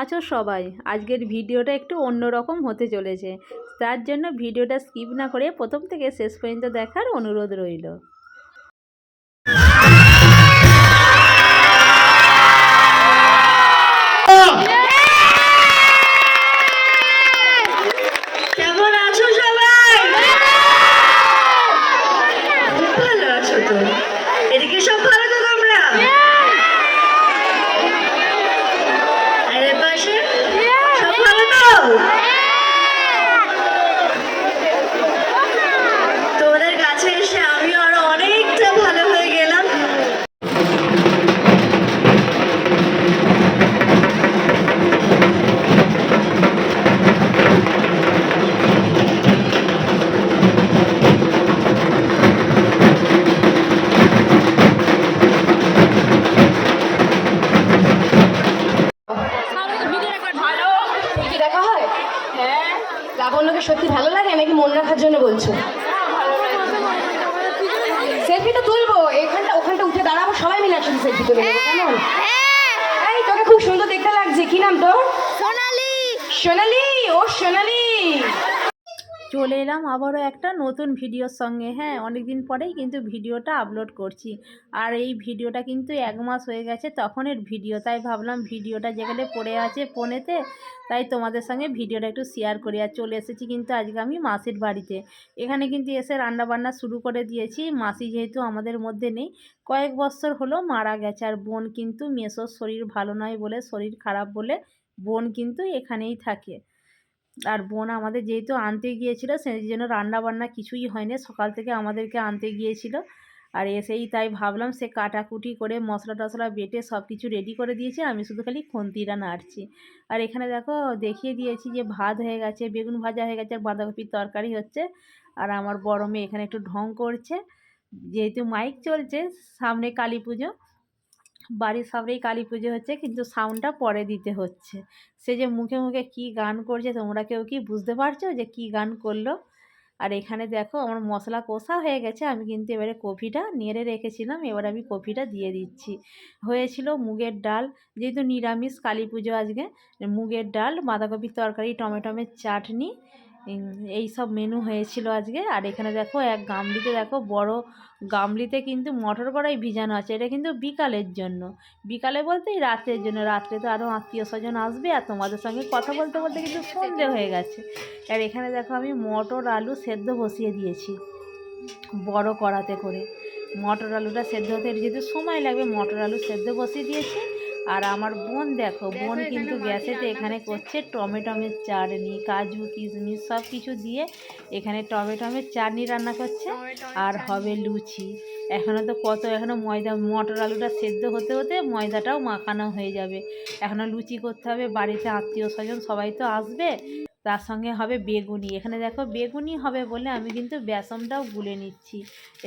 আছো সবাই। আজকের ভিডিওটা একটু অন্যরকম হতে চলেছে। তার জন্য ভিডিওটা স্কিপ না করে প্রথম থেকে শেষ পর্যন্ত দেখার অনুরোধ রইল। কেমন এলাম আবারও একটা নতুন ভিডিওর সঙ্গে। হ্যাঁ অনেক দিন পরেই কিন্তু ভিডিওটা আপলোড করছি। আর এই ভিডিওটা কিন্তু এক মাস হয়ে গেছে তখনের ভিডিও। তাই ভাবলাম ভিডিওটা যেখানে পড়ে আছে ফোনেতে, তাই তোমাদের সঙ্গে ভিডিওটা একটু শেয়ার করি। আর চলে এসেছি কিন্তু আজকে আমি মাসির বাড়িতে। এখানে কিন্তু এসে রান্না বান্না শুরু করে দিয়েছি। মাসি যেহেতু আমাদের মধ্যে নেই, কয়েক বছর হলো মারা গেছে। আর বোন কিন্তু মেসোর শরীর ভালো নয় বলে, শরীর খারাপ বলে বোন কিন্তু এখানেই থাকে। আর বোন আমাদের যেহেতু আনতে গিয়েছিল সেই জন্য রান্না বান্না কিছুই হয়নি, সকাল থেকে আমাদেরকে আনতে গিয়েছিল। আর এসেই তাই ভাবলাম সে কাটাকুটি করে মশলা টশলা বেটে সব কিছু রেডি করে দিয়েছে, আমি শুধু খালি খুন্তিটা নাড়ছি। আর এখানে দেখো দেখিয়ে দিয়েছি যে ভাত হয়ে গেছে, বেগুন ভাজা হয়ে গেছে আর বাঁধাকপির তরকারি হচ্ছে। আর আমার বড় মেয়ে এখানে একটু ঢং করছে, যেহেতু মাইক চলছে, সামনে কালী পুজো বাড়ির সামনেই কালী পুজো হচ্ছে, কিন্তু সাউন্ডটা পরে দিতে হচ্ছে। সে যে মুখে মুখে কি গান করছে, তোমরা কেউ কি বুঝতে পারছ যে কি গান করল? আর এখানে দেখো, আমার মশলা কষা হয়ে গেছে, আমি কিন্তু এবারে কফিটা নেড়ে রেখেছিলাম, এবার আমি কফিটা দিয়ে দিচ্ছি। হয়েছিল মুগের ডাল, যেহেতু নিরামিষ কালী পুজো আজকে, মুগের ডাল, বাঁধাকপির তরকারি, টমেটোমের চাটনি এই সব মেনু হয়েছিল আজকে। আর এখানে দেখো, এক গামলিতে দেখো, বড় গামলিতে কিন্তু মটর কড়াই ভিজানো আছে। এটা কিন্তু বিকালের জন্য। বিকালে বলতে এই রাত্রের জন্য। রাত্রে তো আরও আত্মীয় স্বজন আসবে আর তোমাদের সঙ্গে কথা বলতে বলতে কিন্তু সন্ধে হয়ে গেছে। আর এখানে দেখো, আমি মটর আলু সেদ্ধ বসিয়ে দিয়েছি বড় কড়াতে করে। মটর আলুটা সেদ্ধ হতে যেহেতু সময় লাগবে, মটর আলু সেদ্ধ বসিয়ে দিয়েছি। আর আমার বোন দেখো বোন কিন্তু গ্যাসেতে এখানে করছে। টমেটোমের চাটনি কাজু কিশমিশ সব কিছু দিয়ে এখানে টমেটোমের চাটনি রান্না করছে। আর হবে লুচি। এখনও তো কত এখনও ময়দা মটর আলুটা সেদ্ধ হতে হতে ময়দাটাও মাখানো হয়ে যাবে। এখনও লুচি করতে হবে বাড়িতে আত্মীয় স্বজন সবাই তো আসবে। তার সঙ্গে হবে বেগুনি। এখানে দেখো বেগুনি হবে বলে আমি কিন্তু বেসনটাও গুলে নিচ্ছি।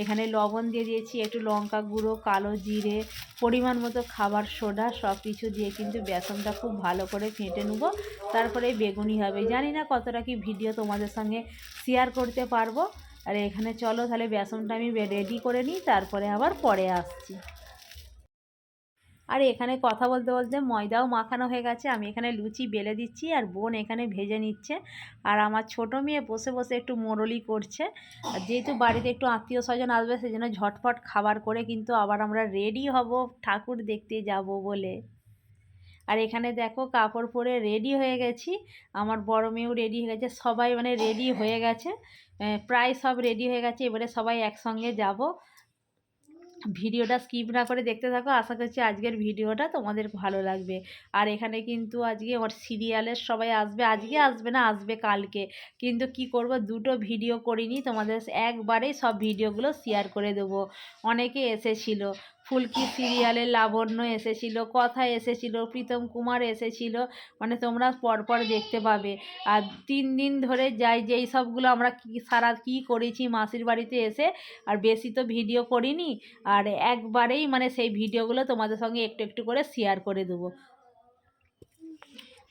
এখানে লবণ দিয়ে দিয়েছি, একটু লঙ্কা গুঁড়ো, কালো জিরে, পরিমাণ মতো খাবার সোডা সব কিছু দিয়ে কিন্তু বেসনটা খুব ভালো করে ফেটে নেব। তারপরে বেগুনি হবে। জানি না কতটা কি ভিডিও তোমাদের সঙ্গে শেয়ার করতে পারব। আর এখানে চলো তাহলে বেসনটা আমি রেডি করে নিই, তারপরে আবার পরে আসছি। আর এখানে কথা বলতে বলতে ময়দাও মাখানো হয়ে গেছে। আমি এখানে লুচি বেলে দিচ্ছি আর বোন এখানে ভেজে নিচ্ছে। আর আমার ছোটো মেয়ে বসে বসে একটু মোরলি করছে। আর যেহেতু বাড়িতে একটু আত্মীয় স্বজন আসবে সেই জন্য ঝটফট খাবার করে কিন্তু আবার আমরা রেডি হব, ঠাকুর দেখতে যাব বলে। আর এখানে দেখো কাপড় পরে রেডি হয়ে গেছি। আমার বড় মেয়েও রেডি হয়ে গেছে। সবাই মানে রেডি হয়ে গেছে। প্রায় সব রেডি হয়ে গেছে। এবারে সবাই একসঙ্গে যাব। ভিডিওটা স্কিপ না করে দেখতে থাকো। আশা করছি আজকের ভিডিওটা তোমাদের ভালো লাগবে। আর এখানে কিন্তু আজকে আমার সিরিয়ালের সবাই আসবে। আজকে আসবে না, আসবে কালকে। কিন্তু কি করব? দুটো ভিডিও করিনি। তোমাদের একবারেই সব ভিডিওগুলো শেয়ার করে দেবো। অনেকে এসেছিল। ফুলকি সিরিয়ালে লাবণ্য এসেছিল, কথা এসেছিল, প্রীতম কুমার এসেছিল মানে তোমরা পরপর দেখতে পাবে। আর তিন দিন ধরে যাই যেই সবগুলো আমরা কি সারা কী করেছি মাসির বাড়িতে এসে, আর বেশি তো ভিডিও করিনি, আর একবারেই মানে সেই ভিডিওগুলো তোমাদের সঙ্গে একটু একটু করে শেয়ার করে দেবো।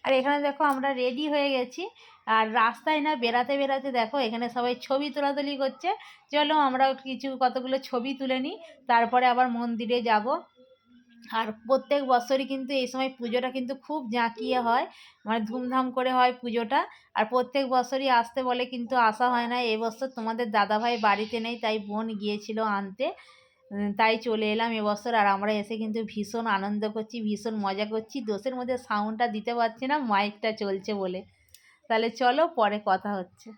আর এখানে দেখো আমরা রেডি হয়ে গেছি। আর রাস্তায় না বেড়াতে বেড়াতে দেখো এখানে সবাই ছবি তোলাতুলি করছে। চলো আমরা কিছু কতগুলো ছবি তুলে নিই, তারপরে আবার মন্দিরে যাব। আর প্রত্যেক বছরই কিন্তু এই সময় পুজোটা কিন্তু খুব জাঁকিয়ে হয় মানে ধুমধাম করে হয় পুজোটা। আর প্রত্যেক বছরই আসতে বলে কিন্তু আসা হয় না। এবছর তোমাদের দাদাভাই বাড়িতে নেই, তাই বোন গিয়েছিল আনতে। তাই চলে এলাম এবছর আর আমরা এসে কিন্তু ভীষণ আনন্দ করছি, ভীষণ মজা করছি। দোষের মধ্যে সাউন্ডটা দিতে পারছি না মাইকটা চলছে বলে। তাহলে চলো পরে কথা হচ্ছে।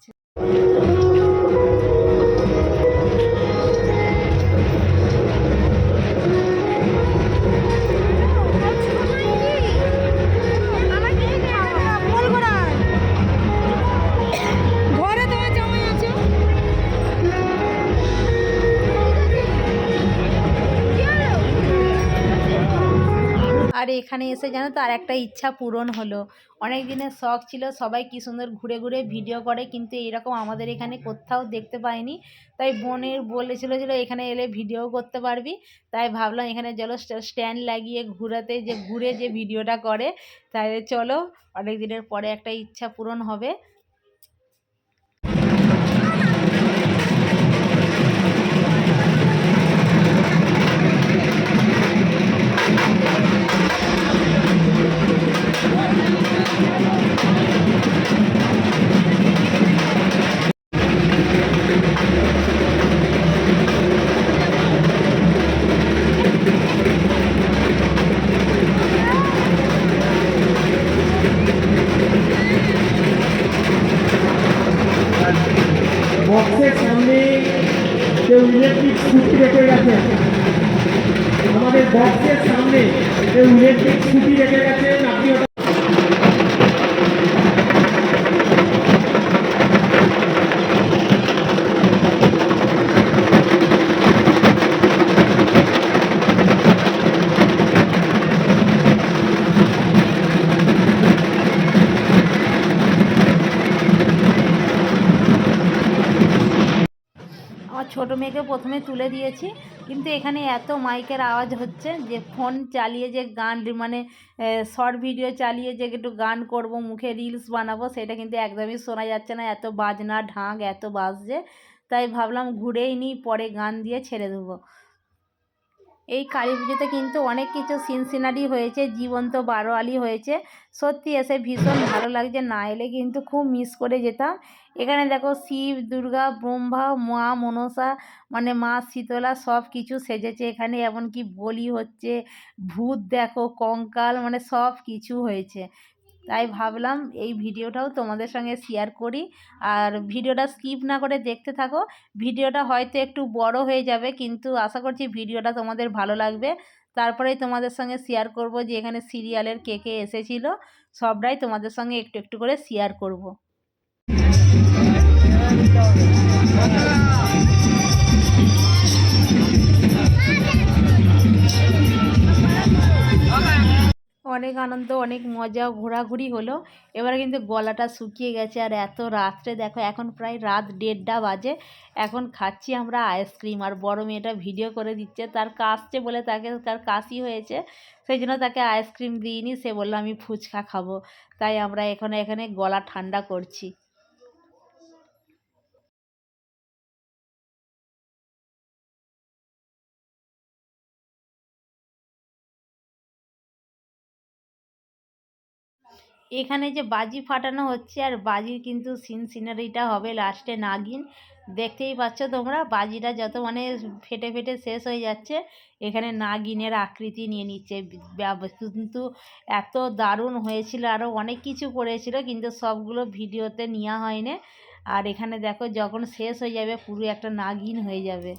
এখানে এসে জানো তো আর একটা ইচ্ছা পূরণ হলো। অনেক দিনের শখ ছিল, সবাই কি সুন্দর ঘুরে ঘুরে ভিডিও করে, কিন্তু এরকম আমাদের এখানে কোথাও দেখতে পাইনি। তাই বোনের বলেছিল যে, এখানে এলে ভিডিও করতে পারবি। তাই ভাবলাম এখানে চলো স্ট্যান্ড লাগিয়ে ঘুরাতে যে, ঘুরে যে ভিডিওটা করে তাই চলো, অনেক দিনের পরে একটা ইচ্ছা পূরণ হবে। ছোটো মেয়েকে প্রথমে তুলে দিয়েছি, কিন্তু এখানে এত মাইকের আওয়াজ হচ্ছে যে ফোন চালিয়ে যে গান মানে শর্ট ভিডিও চালিয়ে যে একটু গান করব, মুখে রিলস বানাবো, সেটা কিন্তু একদমই শোনা যাচ্ছে না। এত বাজনা, ঢাক, এত বাজছে, তাই ভাবলাম ঘুরেই নিই, পরে গান দিয়ে ছেড়ে দেবো। এই কালী পুজোতে কিন্তু অনেক কিছু সিনসিনারি হয়েছে, জীবন্ত বারোয়ালি হয়েছে। সত্যি এসে ভীষণ ভালো লাগছে, না এলে কিন্তু খুব মিস করে যেতাম। এখানে দেখো শিব, দুর্গা, ব্রহ্মা, মা, মনসা মানে মা, শীতলা সব কিছু সেজেছে এখানে, এমনকি বলি হচ্ছে, ভূত দেখো, কঙ্কাল মানে সব কিছু হয়েছে। তাই ভাবলাম এই ভিডিওটাও তোমাদের সঙ্গে শেয়ার করি। আর ভিডিওটা স্কিপ না করে দেখতে থাকো। ভিডিওটা হয়তো একটু বড় হয়ে যাবে, কিন্তু আশা করছি ভিডিওটা তোমাদের ভালো লাগবে। তারপরেই তোমাদের সঙ্গে শেয়ার করব যে এখানে সিরিয়ালের কে কে এসেছিল। সবটাই তোমাদের সঙ্গে একটু একটু করে শেয়ার করব। অনেক আনন্দ, অনেক মজা, ঘোরাঘুরি হলো। এবার কিন্তু গলাটা শুকিয়ে গেছে আর এত রাত্রে দেখো, এখন প্রায় রাত দেড়টা বাজে। এখন খাচ্ছি আমরা আইসক্রিম আর বড় মেয়েটা ভিডিও করে দিচ্ছে। তার কাশছে বলে তাকে, তার কাশি হয়েছে। সেই জন্য তাকে আইসক্রিম দিইনি। সে বলল, আমি ফুচকা খাব। তাই আমরা এখানে এখানে গলা ঠান্ডা করছি। এখানে যে বাজি ফাটানো হচ্ছে আর বাজির কিন্তু সিন সিনারিটা হবে লাস্টে নাগিন। দেখতেই পাচ্ছ তোমরা বাজিটা যত মানে ফেটে ফেটে শেষ হয়ে যাচ্ছে এখানে নাগিনের আকৃতি নিয়ে নিচ্ছে। কিন্তু এত দারুণ হয়েছিল আরও অনেক কিছু করেছিল কিন্তু সবগুলো ভিডিওতে নেওয়া হয়নি। আর এখানে দেখো যখন শেষ হয়ে যাবে পুরো একটা নাগিন হয়ে যাবে।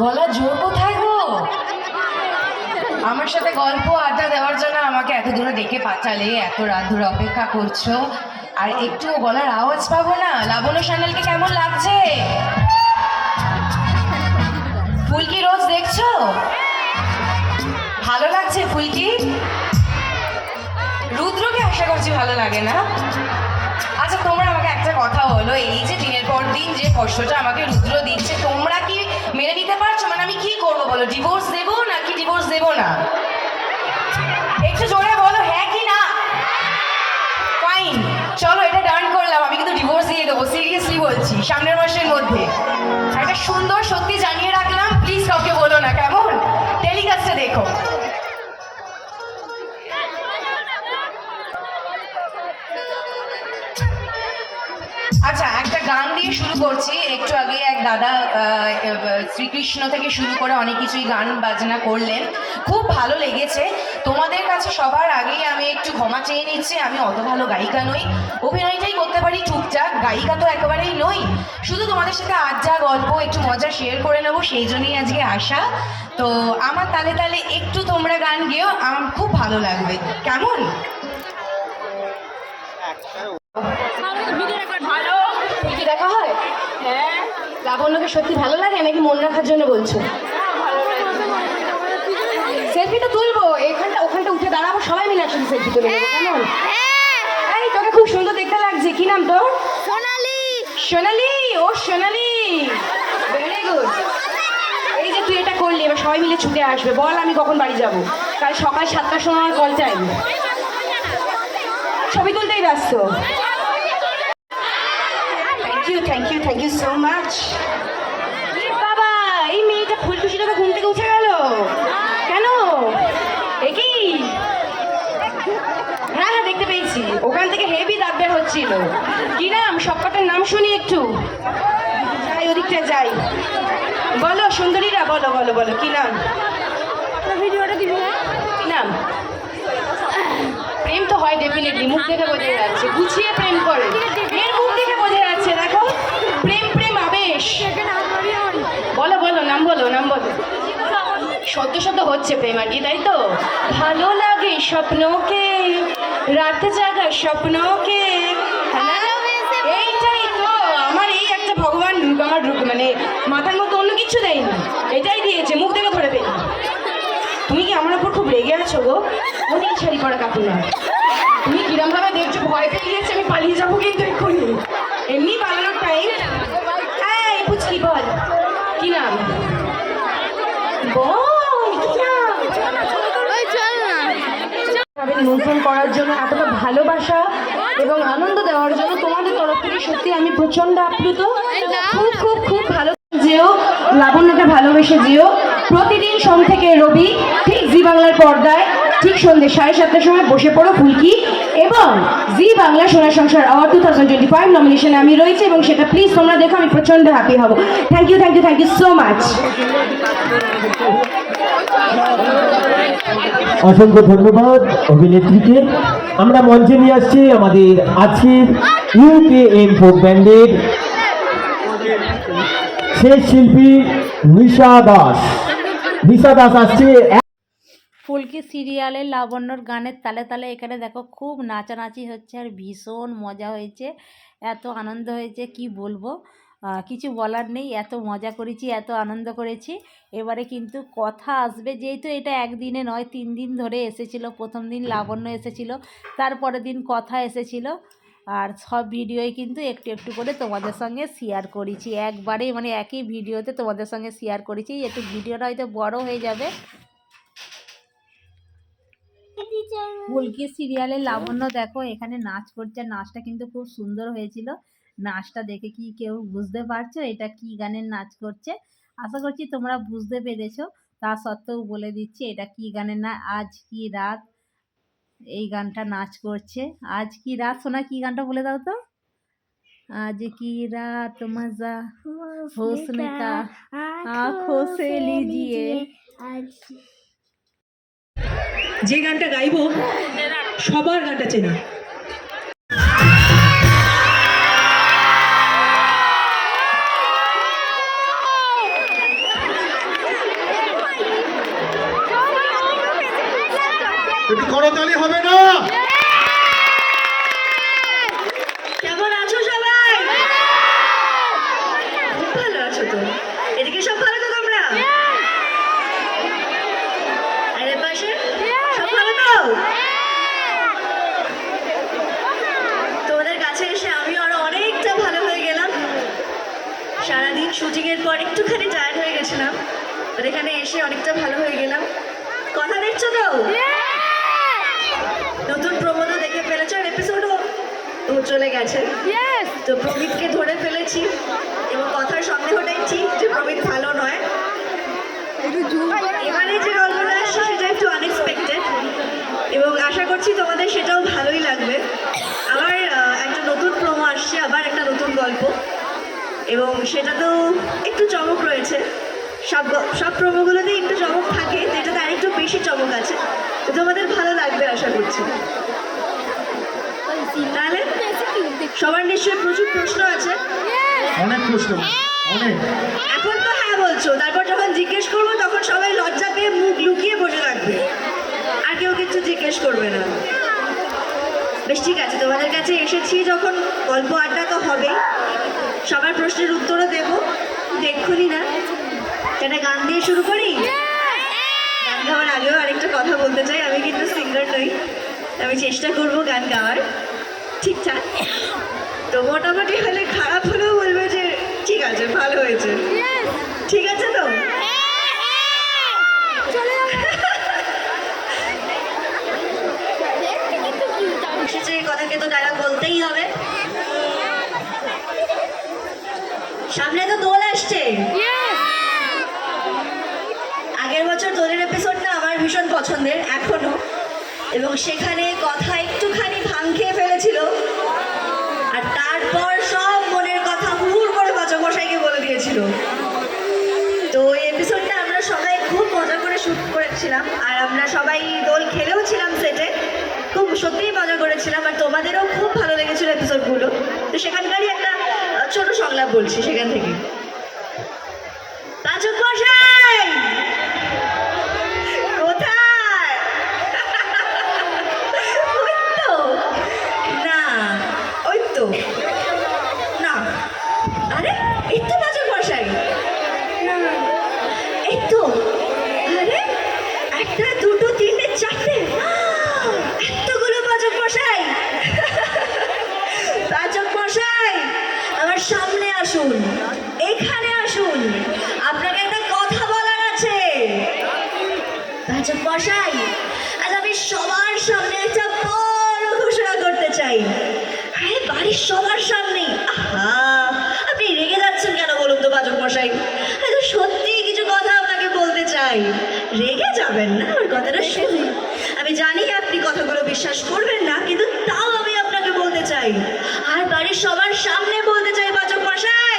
গলা জোর কোথায় গো? আমার সাথে গল্প আড্ডা দেওয়ার জন্য আমাকে এত দূরে ডেকে পাঠালে, এত রাত ধরে অপেক্ষা করছ। আর একটু গলার আওয়াজ পাবো না? লাবণ্য স্যান্ডেলকে কেমন লাগছে? ফুলকি রোজ দেখছ? ভালো লাগছে ফুলকি? রুদ্রকে আশা করছি ভালো লাগে না। আচ্ছা তোমরা আমাকে একটা কথা বলো। এই যে দিনের পর দিন যে কষ্টটা আমাকে রুদ্র দিচ্ছে, তোমরা কি মেনে নিতে পারছ? মানে আমি কি করব বলো? ডিভোর্স দেবো ডিভোর্স দেবো না। একটু জোরে বলো হ্যাঁ কি না? ফাইন চলো, এটা ডান করলাম। আমি কিন্তু ডিভোর্স দিয়ে দেবো। সিরিয়াসলি বলছি, সামনের মাসের মধ্যে। একটা সুন্দর সত্যি জানিয়ে রাখলাম। প্লিজ কাউকে বলো না, কেমন? টেলিকাস্টে দেখো। আচ্ছা একটা গান দিয়ে শুরু করছি। একটু আগে এক দাদা শ্রীকৃষ্ণ থেকে শুরু করে অনেক কিছুই গান বাজনা করলেন। খুব ভালো লেগেছে। তোমাদের কাছে সবার আগেই আমি একটু ক্ষমা চেয়ে নিচ্ছি। আমি অত ভালো গায়িকা নই। অভিনয়টাই করতে পারি টুকটাক। গায়িকা তো একেবারেই নই। শুধু তোমাদের সাথে আজ যা গল্প, একটু মজা শেয়ার করে নেব, সেই জন্যই আজকে আসা তো আমার তালে তালে একটু তোমরা গান গেও। আমার খুব ভালো লাগবে। কেমন? দেখা হয়? হ্যাঁ। লাবণ্যকে সত্যি ভালো লাগে নাকি মন রাখার জন্য বলছো? সেলফি তো তুলবো। এখানটা ওখানটা উঠে দাঁড়াবো। সবাই মিলে একসাথে সেলফি তুলে নেব কেমন? এই তোকে খুব সুন্দর দেখতে লাগছে। কি নাম তোর? সোনালি। সোনালি? ও সোনালি। ভেরি গুড এই যে তুই এটা করলি এবার সবাই মিলে ছুটে আসবে। বল আমি কখন বাড়ি যাব? কাল সকাল সাতটার সময় আমার কল টাইম ছবি তুলতেই ব্যস্ত। Thank you thank you thank you so much বাবা এই মেয়েটা ফুল খুশি টাকা ঘুম থেকে উঠে গেল। কেন? কি? হ্যাঁ হ্যাঁ দেখতে পেয়েছি। ওখান থেকে হেভি দাগ বের হচ্ছিল। কি নাম? সবকটার নাম শুনি একটু। যাই ওদিকটা যাই। বলো সুন্দরীরা বলো বলো বলো কি নাম? ভিডিওটা দিবি কি নাম? প্রেম তো হয় ডেফিনেটলি মুখ দেখে বোঝা যাচ্ছে। গুছিয়ে প্রেম করে। এর মুখ দেখে, প্রেম প্রেম আবেশ। বলো বলো, নাম বলো নাম বলো। সদ্য সদ্য হচ্ছে প্রেম আর কি, তাই তো? ভালো লাগে স্বপ্নকে, রাত জাগা স্বপ্নকে হ্যাঁ এইটাই তো আমার এই একটা ভগবান রূপ আমার রূপ মানে মাথার মধ্যে অন্য কিছু দেয়নি এটাই দিয়েছে মুখ দেখে ধরে পেলি তুমি কি আমার উপর খুব রেগে আছো গো অনেক শাড়ি পরা কাপড় না তুমি কিরম ভাবে দেখছ? ভয় পেয়ে গেছে আমি পালিয়ে যাব কিন্তু এক্ষুনি। এমনি পালানোর টাইম এই পুচকি বল। কি নাম? নিমন্ত্রণ করার জন্য এতটা ভালোবাসা এবং আনন্দ দেওয়ার জন্য তোমাদের তরফ থেকে সত্যি আমি প্রচণ্ড আপ্লুত। খুব খুব খুব ভালো যেও লাবণ্যকে ভালোবেসে যেও। প্রতিদিন সোম থেকে রবি ঠিক জি বাংলার পর্দায়। ঠিক সন্ধ্যে সাড়ে সাতটার সময় বসে পড়ো ফুলকি এবং Zee Bangla Sonar Sansar award two thousand twenty five নমিনেশনে আমি রয়েছি এবং সেটা প্লিজ তোমরা দেখো, আমি প্রচণ্ড হ্যাপি হব। Thank you thank you thank you so much অসংখ্য ধন্যবাদ অভিনেত্রীকে। আমরা মঞ্চে নিয়ে আসছি আমাদের আজকের ইউকে এম ফোক ব্যান্ডের শেষ শিল্পী নিশা দাস। নিশা দাস আসছে ফুলকি সিরিয়ালের লাবণ্যর গানের তালে তালে এখানে দেখো খুব নাচানাচি হচ্ছে আর ভীষণ মজা হয়েছে। এত আনন্দ হয়েছে, কি বলব? কিছু বলার নেই, এত মজা করেছি, এত আনন্দ করেছি। এবারে কিন্তু কথা আসবে, যেহেতু এটা একদিনে নয়, তিন দিন ধরে এসেছিল, প্রথম দিন লাবণ্য এসেছিল, তারপরের দিন কথা এসেছিল। আর সব ভিডিওই কিন্তু একটু একটু করে তোমাদের সঙ্গে শেয়ার করেছি। একবারেই মানে একই ভিডিওতে তোমাদের সঙ্গে শেয়ার করেছি, একটু ভিডিওটা হয়তো বড় হয়ে যাবে ফুলকি সিরিয়ালের লাবণ্য দেখো এখানে নাচ করছে। নাচটা কিন্তু খুব সুন্দর হয়েছিল। নাচটা দেখে কি কেউ বুঝতে পারছ? এটা কি গানের নাচ করছে? আশা করছি তোমরা বুঝতে পেরেছ। তা সত্ত্বেও বলে দিচ্ছি এটা কি গানের না আজ কি রাত এই গানটা নাচ করছে? আজ কি রাত? শোনা কি গানটা বলে দাও তো? আজ কি রাত? মজা হোসনে কা আঁখো সে লিজিয়ে যে গানটা গাইবো সবার গানটা চেনা একটু করতালি হবে না কেমন আছো সবাই খুব ভালো আছো তো এদিকে সব ভালো তো তোমরা আর এর পাশে সব ভালো তো তোমাদের কাছে এসে আমি আরও অনেকটা ভালো হয়ে গেলাম সারাদিন শুটিং এর পর একটুখানি টায়ার্ড হয়ে গেছিলাম আর এখানে এসে অনেকটা ভালো হয়ে গেলাম কথা দেখছ তো নতুন প্রমোদও দেখে ফেলেছো আর এপিসোডও ও চলে গেছে তো প্রবীরকে ধরে ফেলেছি এবং কথার সন্দেহটাই ঠিক যে প্রবীর ভালো নয় এবারে যে গল্পটা আসছে সেটা একটু আনএক্সপেক্টেড এবং আশা করছি তোমাদের সেটাও ভালোই লাগবে। আবার একটা নতুন প্রোমো আসছে আবার একটা নতুন গল্প। এবং সেটা তো একটু চমক রয়েছে। সব সব প্রোমোগুলোতে একটু চমক থাকে তো এটাতে আরেকটু বেশি চমক আছে। তো তোমাদের ভালো লাগবে আশা করছি। তাহলে সবার নিশ্চয়ই প্রচুর প্রশ্ন আছে। অনেক প্রশ্ন। এখন তো হ্যাঁ বলছো, তারপর যখন জিজ্ঞেস করব, তখন সবাই লজ্জা পেয়ে মুখ লুকিয়ে বসে থাকবে। আর কেউ কিছু জিজ্ঞেস করবে না। বেশ, ঠিক আছে, তোমাদের কাছে এসেছি যখন, গল্প আড্ডা তো হবেই। সবার প্রশ্নের উত্তরও দেবো, দেখুনি না। একটা গান দিয়ে শুরু করি? গান গাওয়ার আগেও আরেকটা কথা বলতে চাই, আমি কিন্তু সিঙ্গার নই। আমি চেষ্টা করব গান গাওয়ার। ঠিকঠাক তো মোটামুটি হলে খারাপ হলেও ঠিক আছে ভালো হয়েছে। ঠিক আছে তো? এই কথাকে তো ডায়লগ বলতেই হবে। সামনে তো দোল আসছে। আগের বছর দোলের এপিসোডটা আমার ভীষণ পছন্দের এখনও। এবং সেখানে কথা একটুখানি দিয়েছিল তো এই এপিসোডটা আমরা সবাই খুব মজা করে শুট করেছিলাম, আর আমরা সবাই দোল খেলেও ছিলাম সেটে খুব সত্যিই মজা করেছিলাম, আর তোমাদেরও খুব ভালো লেগেছিল এপিসোডগুলো তো সেখানকারই একটা ছোট সংলাপ বলছি, সেখান থেকে। যাবেন না, আমার কথাটা শুনুন। আমি জানি আপনি কথাগুলো বিশ্বাস করবেন না, কিন্তু তাও আমি আপনাকে বলতে চাই। আর বাড়ির সবার সামনে বলতে চাই পাচক মশাই।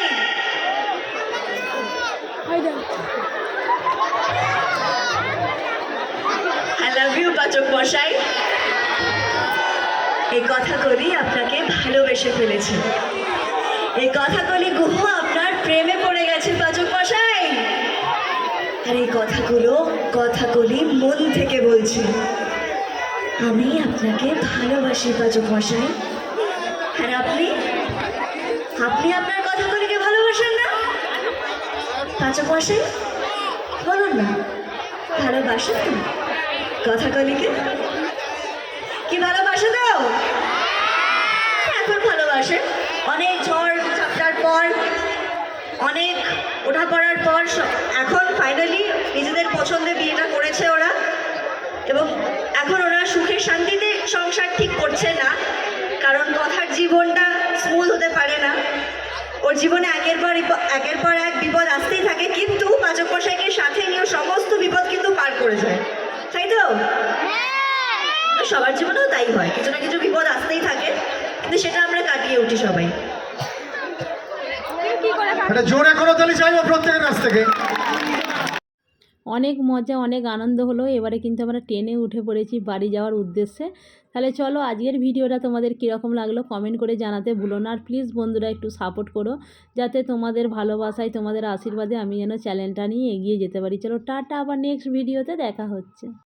আই ইউ পাচক মশাই। এই কথাগুলি আপনাকে ভালোবেসে ফেলেছি। এই কথাগুলি গুহ আপনার প্রেমে পড়ে গেছে পাচক মশাই। আর এই কথাগুলো কথাগুলি মন থেকে বলছি। আমি আপনাকে ভালোবাসি, পাচক মশাই। আর আপনি? আপনি আপনার কথাগুলিকে ভালোবাসেন না? পাচক মশাই, বলুন না। ভালোবাসেন তো কথাগুলিকে? কি ভালোবাসে তো এখন ভালোবাসে। অনেক ঝড়, ঝাপটার পর, অনেক ওঠা পড়ার পর এখন ফাইনালি নিজেদের পছন্দে বিয়েটা করেছে ওরা এবং এখন ওরা সুখে শান্তিতে সংসার ঠিক করছে না কারণ কথার জীবনটা স্মুথ হতে পারে না। ওর জীবনে একের পর একের পর এক বিপদ আসতেই থাকে কিন্তু পাচক মশাইকে সাথে নিয়ে সমস্ত বিপদ কিন্তু পার করে যায়। তাই তো? সবার জীবনেও তাই হয় কিছু না কিছু বিপদ আসতেই থাকে কিন্তু সেটা আমরা কাটিয়ে উঠি সবাই। এটা জোরে করে তালি চাইব প্রত্যেকের কাছ থেকে। অনেক মজা, অনেক আনন্দ হলো। এবারে কিন্তু আমরা ট্রেনে উঠে পড়েছি বাড়ি যাওয়ার উদ্দেশ্যে। তাহলে চলো আজকের ভিডিওটা তোমাদের কীরকম লাগল কমেন্ট করে জানাতে ভুলো না। আর প্লিজ বন্ধুরা একটু সাপোর্ট করো, যাতে তোমাদের ভালোবাসায়, তোমাদের আশীর্বাদে আমি যেন চ্যানেলটা নিয়ে এগিয়ে যেতে পারি। চলো টাটা, আবার নেক্সট ভিডিওতে দেখা হচ্ছে।